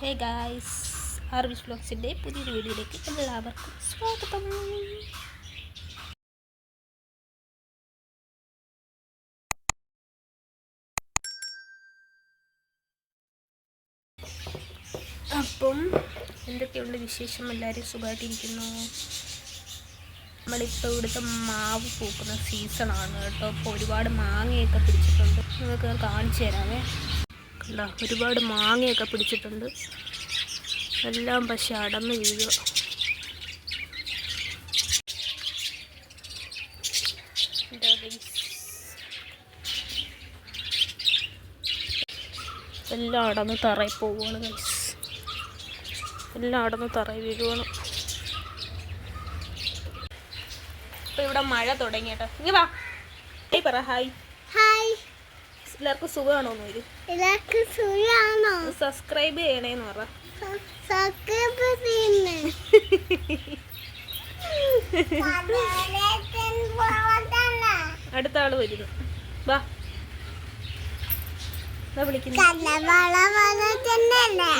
Hey guys ആർവിഷ് വ്ലോഗ്സിന്റെ പുതിയൊരു വീഡിയോയിലേക്ക് എല്ലാവർക്കും സ്വാഗതം. അപ്പം എന്തൊക്കെയുണ്ട് വിശേഷം? എല്ലാവരും സുഖമായിട്ടിരിക്കുന്നു. നമ്മളിപ്പോൾ ഇവിടുത്തെ മാവ് പൂക്കുന്ന സീസണാണ് കേട്ടോ. അപ്പോൾ ഒരുപാട് മാങ്ങയൊക്കെ പിടിച്ചിട്ടുണ്ട്. നിങ്ങൾക്ക് കാണിച്ചു തരാമേ. കണ്ടോ ഒരുപാട് മാങ്ങയൊക്കെ പിടിച്ചിട്ടുണ്ട്. എല്ലാം പക്ഷെ അടന്ന് വീഴുക. എല്ലാം അടന്ന് തറയിൽ പോവുകയാണ് ഗൈസ് എല്ലാം അടന്ന് തറയിൽ വീഴുവാണ്. ഇപ്പൊ ഇവിടെ മഴ തുടങ്ങിയിട്ടോ. ഇങ്ങനെ ഇങ്ങ വാ. പറ ഹായ്. ഹായ്. എല്ലാവർക്കും സുഖമാണോ എല്ലാവർക്കും സുഖമാണോ? സബ്സ്ക്രൈബ് ചെയ്യണേന്ന് പറ. സബ്സ്ക്രൈബ് ചെയ്യണേ. അടുത്ത ആൾ വരുന്നു. വാ. വിളിക്കുന്നു.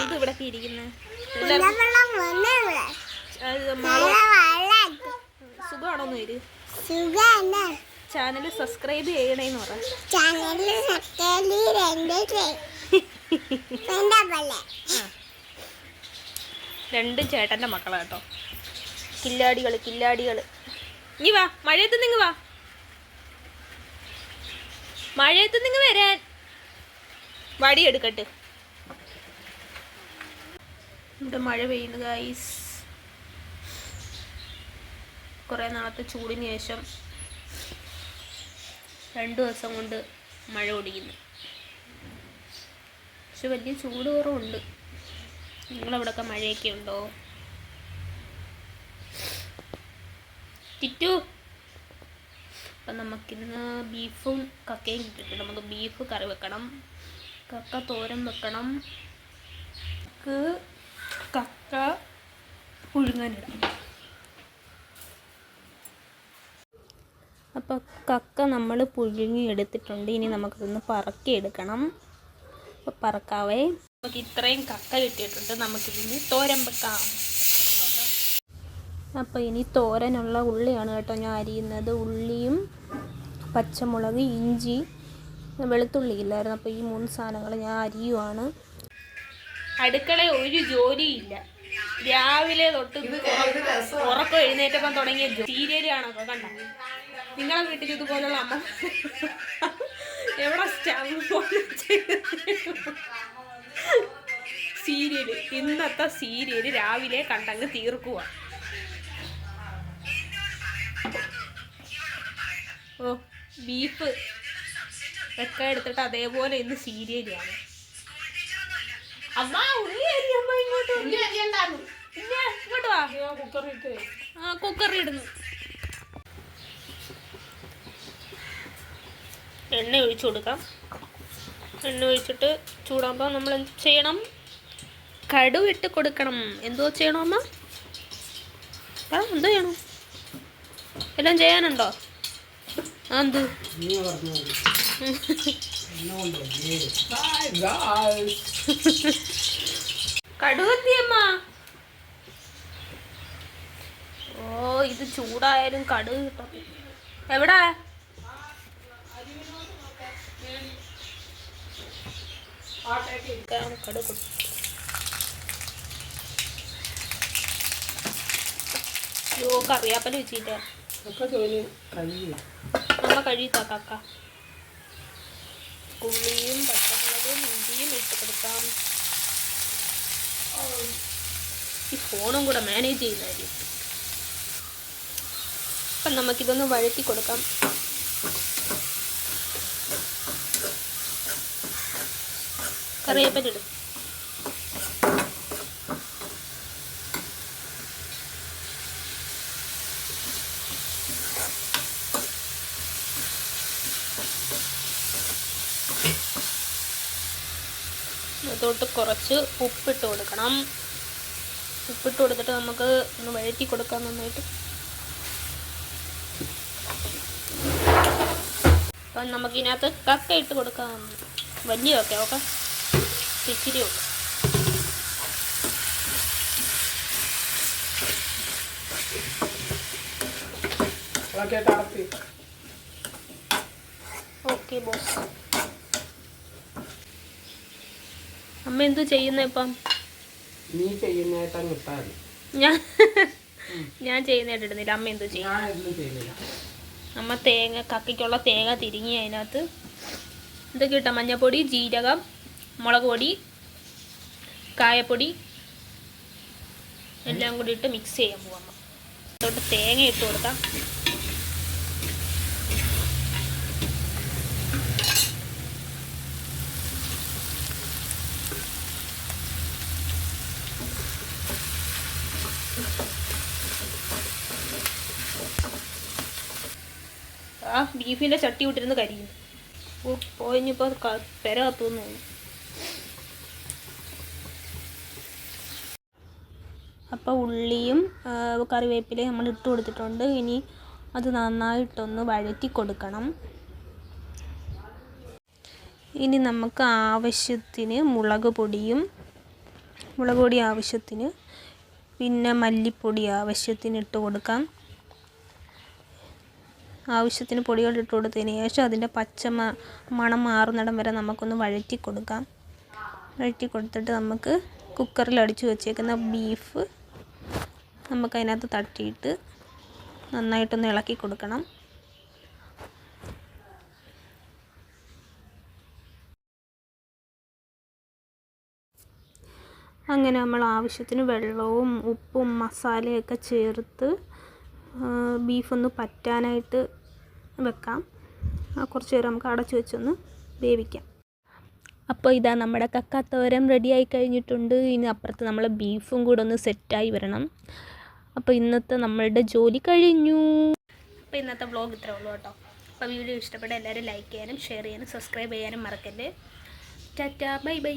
ഇത് ഇവിടെ ഇരിക്കുന്നത് ചാനൽ സബ്സ്ക്രൈബ് ചെയ്യണേന്ന് പറ. സബ്സ്ക്രൈബ് രണ്ട് ചേട്ടന്റെ ചേട്ടന്റെ മക്കളാ കേട്ടോ കില്ലാടികൾ കില്ലാടികൾ ഇനി വാ മഴയത്ത് നിങ്ങ് വാ. മഴയത്ത് നിങ്ങ് വരാൻ. വടി എടുക്കട്ടെ. ഇവിടെ മഴ പെയ്യുന്നു ഗൈസ് കുറേ നാളത്തെ ചൂടിന് ശേഷം രണ്ട് ദിവസം കൊണ്ട് മഴ ഓടിക്കുന്നു പക്ഷെ വലിയ ചൂട് കുറവുണ്ട്. നിങ്ങളവിടെയൊക്കെ മഴയൊക്കെ ഉണ്ടോ? ടിറ്റു അപ്പം നമുക്കിന്ന് ബീഫും കക്കയും കിട്ടിയിട്ടുണ്ട്. നമുക്ക് ബീഫ് കറി വെക്കണം. കക്ക തോരൻ വെക്കണം. കക്ക പുഴുങ്ങാനിടാം അപ്പോൾ കക്ക നമ്മൾ പുഴുങ്ങി എടുത്തിട്ടുണ്ട്. ഇനി നമുക്കതൊന്ന് പറക്കി എടുക്കണം അപ്പോൾ പറക്കാവേ. നമുക്ക് ഇത്രയും കക്ക കിട്ടിയിട്ടുണ്ട്. നമുക്കിതിന് തോരൻ വെക്കാം. അപ്പോൾ ഇനി തോരനുള്ള ഉള്ളിയാണ് കേട്ടോ ഞാൻ അരിയുന്നത്. ഉള്ളിയും പച്ചമുളക് ഇഞ്ചി വെളുത്തുള്ളി ഇല്ലായിരുന്നു. അപ്പോൾ ഈ മൂന്ന് സാധനങ്ങൾ ഞാൻ അരിയുവാണ്. അടുക്കള ഒരു ജോലിയില്ല രാവിലെ തൊട്ട് ഉറക്കം എഴുന്നേറ്റപ്പം തുടങ്ങിയ സീരിയൽ കാണൊക്കെ കണ്ട? നിങ്ങളെ വീട്ടിൽ ഇതുപോലുള്ള അമ്മ എവിടെ സീരിയൽ ഇന്നത്തെ സീരിയൽ രാവിലെ കണ്ടങ്ങ് തീർക്കുക ഓ ബീഫ് വെക്ക എടുത്തിട്ട് അതേപോലെ ഇന്ന് സീരിയലാണ് അമ്മ ഉള്ളി അരി അമ്മ ഇങ്ങോട്ട് വാ. ആ കുക്കറി ഇടുന്നു. എണ്ണ ഒഴിച്ചു കൊടുക്കാം. എണ്ണ ഒഴിച്ചിട്ട് ചൂടാകുമ്പോൾ നമ്മൾ എന്ത് ചെയ്യണം? കടു ഇട്ട് കൊടുക്കണം. എന്തോ ചെയ്യണോ അമ്മ? ആ എന്തോ ചെയ്യണം? എല്ലാം ചെയ്യാനുണ്ടോ? ആ എന്ത്? ഓ ഇത് ചൂടായാലും കടുക് കിട്ടും. എവിടാ? കടുക് യോ കറിയാപ്പല വെച്ചിട്ട് അമ്മ കക്ക. ഉള്ളിയും പച്ചമുളകും ഇഞ്ചിയും ഇട്ട് കൊടുക്കാം. ഈ ഫോണും കൂടെ മാനേജ് ചെയ്യുന്നതായിരിക്കും. അപ്പം നമുക്കിതൊന്ന് വഴറ്റി കൊടുക്കാം. കറിവേപ്പില അതിലോട്ട് കുറച്ച് ഉപ്പിട്ട് കൊടുക്കണം. ഉപ്പിട്ട് കൊടുത്തിട്ട് നമുക്ക് ഒന്ന് വഴറ്റി കൊടുക്കാം നന്നായിട്ട്. അപ്പം നമുക്കിതിനകത്ത് കക്ക ഇട്ട് കൊടുക്കാം. വലിയ ഒക്കെ ഓക്കെ ഇച്ചിരി ഒക്കെ ഓക്കെ ബോസ്. അമ്മ എന്തു ചെയ്യുന്ന ഇപ്പം? നീ. ഞാൻ ഞാൻ അമ്മ എന്തു ചെയ്യും? അമ്മ തേങ്ങ കക്കിക്കുള്ള തേങ്ങ തിരിങ്ങി അതിനകത്ത് എന്തൊക്കെ ഇട്ട? മഞ്ഞപ്പൊടി ജീരകം മുളക് പൊടി കായപ്പൊടി എല്ലാം കൂടി ഇട്ട് മിക്സ് ചെയ്യാൻ പോവാം അമ്മ. തേങ്ങ ഇട്ട് കൊടുക്കാം. ആ ബീഫിന്റെ ചട്ടി വിട്ടിരുന്ന് കരിയും. ഓ പെര കത്തുന്നു അപ്പോൾ ഉള്ളിയും കറിവേപ്പിലയും നമ്മൾ ഇട്ട് കൊടുത്തിട്ടുണ്ട്. ഇനി അത് നന്നായിട്ടൊന്ന് വഴറ്റി കൊടുക്കണം. ഇനി നമുക്ക് ആവശ്യത്തിന് മുളക് പൊടിയും മുളക് പൊടി ആവശ്യത്തിന് പിന്നെ മല്ലിപ്പൊടി ആവശ്യത്തിന് ഇട്ട് കൊടുക്കാം. ആവശ്യത്തിന് പൊടികൾ ഇട്ട് കൊടുത്തതിന് ശേഷം അതിന്റെ പച്ച മണം മാറുന്നിടം വരെ നമുക്കൊന്ന് വഴറ്റി കൊടുക്കാം. വഴറ്റി കൊടുത്തിട്ട് നമുക്ക് കുക്കറിൽ അടിച്ചു വെച്ചേക്കുന്ന ബീഫ് നമുക്കതിനകത്ത് തട്ടിയിട്ട് നന്നായിട്ടൊന്ന് ഇളക്കി കൊടുക്കണം. അങ്ങനെ നമ്മൾ ആവശ്യത്തിന് വെള്ളവും ഉപ്പും മസാലയൊക്കെ ചേർത്ത് ബീഫൊന്ന് പറ്റാനായിട്ട് വെക്കാം. കുറച്ച് നേരം നമുക്ക് അടച്ചു വെച്ചൊന്ന് വേവിക്കാം. അപ്പോൾ ഇതാ നമ്മുടെ കക്കാത്തോരം റെഡിയായി കഴിഞ്ഞിട്ടുണ്ട്. ഇനി അപ്പുറത്ത് നമ്മൾ ബീഫും കൂടെ ഒന്ന് സെറ്റായി വരണം. അപ്പോൾ ഇന്നത്തെ നമ്മളുടെ ജോലി കഴിഞ്ഞു. അപ്പോൾ ഇന്നത്തെ വ്ളോഗ് ഇത്രേ ഉള്ളൂ കേട്ടോ. അപ്പോൾ വീഡിയോ ഇഷ്ടപ്പെട്ട എല്ലാവരും ലൈക്ക് ചെയ്യാനും ഷെയർ ചെയ്യാനും സബ്സ്ക്രൈബ് ചെയ്യാനും മറക്കല്ലേ. Tata bye bye